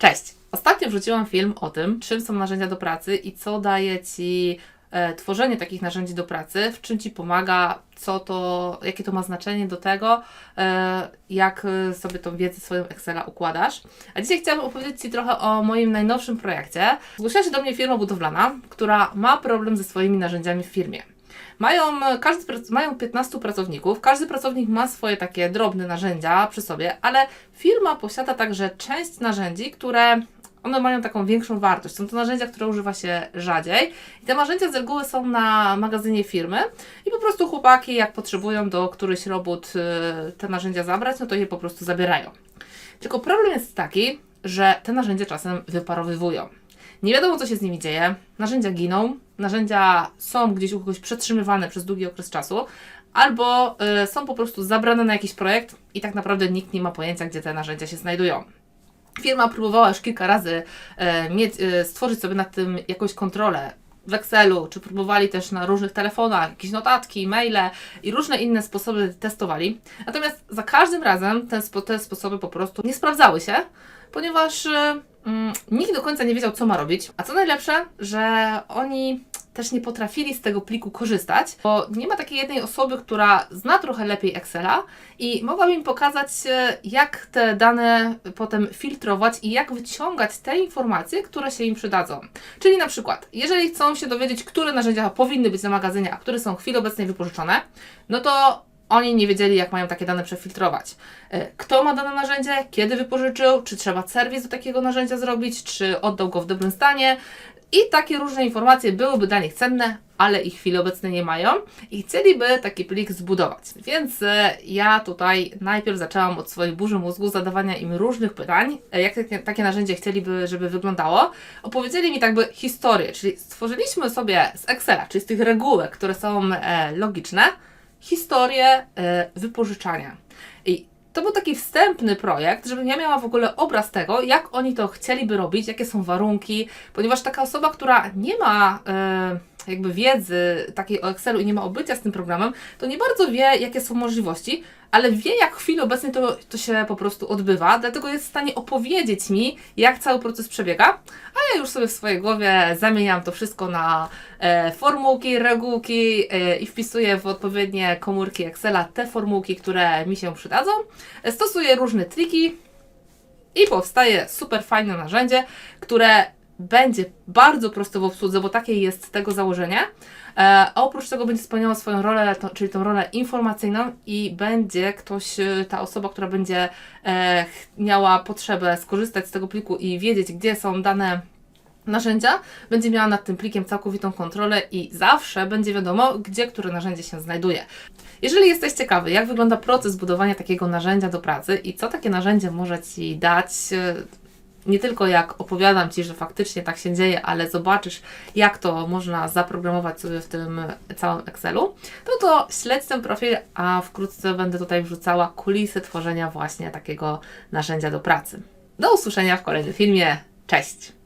Cześć! Ostatnio wrzuciłam film o tym, czym są narzędzia do pracy i co daje Ci e, tworzenie takich narzędzi do pracy, w czym Ci pomaga, co to, jakie to ma znaczenie do tego, e, jak e, sobie tą wiedzę swoją Excela układasz. A dzisiaj chciałabym opowiedzieć Ci trochę o moim najnowszym projekcie. Zgłosiła się do mnie firma budowlana, która ma problem ze swoimi narzędziami w firmie. Mają, każdy, mają 15 pracowników, każdy pracownik ma swoje takie drobne narzędzia przy sobie, ale firma posiada także część narzędzi, które one mają taką większą wartość. Są to narzędzia, które używa się rzadziej i te narzędzia z reguły są na magazynie firmy i po prostu chłopaki jak potrzebują do którychś robót y, te narzędzia zabrać, no to je po prostu zabierają. Tylko problem jest taki, że te narzędzia czasem wyparowywują. Nie wiadomo, co się z nimi dzieje. Narzędzia giną, narzędzia są gdzieś u kogoś przetrzymywane przez długi okres czasu, albo y, są po prostu zabrane na jakiś projekt i tak naprawdę nikt nie ma pojęcia, gdzie te narzędzia się znajdują. Firma próbowała już kilka razy mieć, e, stworzyć sobie nad tym jakąś kontrolę w Excelu, czy próbowali też na różnych telefonach, jakieś notatki, maile i różne inne sposoby testowali. Natomiast za każdym razem te, spo, te sposoby po prostu nie sprawdzały się, ponieważ e, mm, nikt do końca nie wiedział, co ma robić. A co najlepsze, że oni też nie potrafili z tego pliku korzystać, bo nie ma takiej jednej osoby, która zna trochę lepiej Excela i mogłaby im pokazać, e, jak te dane potem filtrować i jak wyciągać te informacje, które się im przydadzą. Czyli na przykład, jeżeli chcą się dowiedzieć, które narzędzia powinny być na magazynie, a które są w chwili obecnej wypożyczone, no to oni nie wiedzieli, jak mają takie dane przefiltrować. E, Kto ma dane narzędzie, kiedy wypożyczył, czy trzeba serwis do takiego narzędzia zrobić, czy oddał go w dobrym stanie. I takie różne informacje byłyby dla nich cenne, ale ich w chwili obecnej nie mają i chcieliby taki plik zbudować. Więc e, ja tutaj najpierw zaczęłam od swojej burzy mózgu, zadawania im różnych pytań, e, jak takie, takie narzędzie chcieliby, żeby wyglądało. Opowiedzieli mi tak by historię, czyli stworzyliśmy sobie z Excela, czyli z tych regułek, które są e, logiczne, historię wypożyczania. To był taki wstępny projekt, żebym ja miała w ogóle obraz tego, jak oni to chcieliby robić, jakie są warunki, ponieważ taka osoba, która nie ma e, jakby wiedzy takiej o Excelu i nie ma obycia z tym programem, to nie bardzo wie, jakie są możliwości, ale wie, jak w chwili obecnej to, to się po prostu odbywa, dlatego jest w stanie opowiedzieć mi, jak cały proces przebiega, a ja już sobie w swojej głowie zamieniam to wszystko na e, formułki, regułki e, i wpisuję w odpowiednie komórki Excela te formułki, które mi się przydadzą. Stosuję różne triki i powstaje super fajne narzędzie, które będzie bardzo proste w obsłudze, bo takie jest tego założenie. E, A oprócz tego będzie spełniało swoją rolę, czyli tą rolę informacyjną i będzie ktoś, e, ta osoba, która będzie e, miała potrzebę skorzystać z tego pliku i wiedzieć, gdzie są dane narzędzia, będzie miała nad tym plikiem całkowitą kontrolę i zawsze będzie wiadomo, gdzie które narzędzie się znajduje. Jeżeli jesteś ciekawy, jak wygląda proces budowania takiego narzędzia do pracy i co takie narzędzie może Ci dać, e, nie tylko jak opowiadam Ci, że faktycznie tak się dzieje, ale zobaczysz, jak to można zaprogramować sobie w tym całym Excelu, no to śledź ten profil, a wkrótce będę tutaj wrzucała kulisy tworzenia właśnie takiego narzędzia do pracy. Do usłyszenia w kolejnym filmie. Cześć!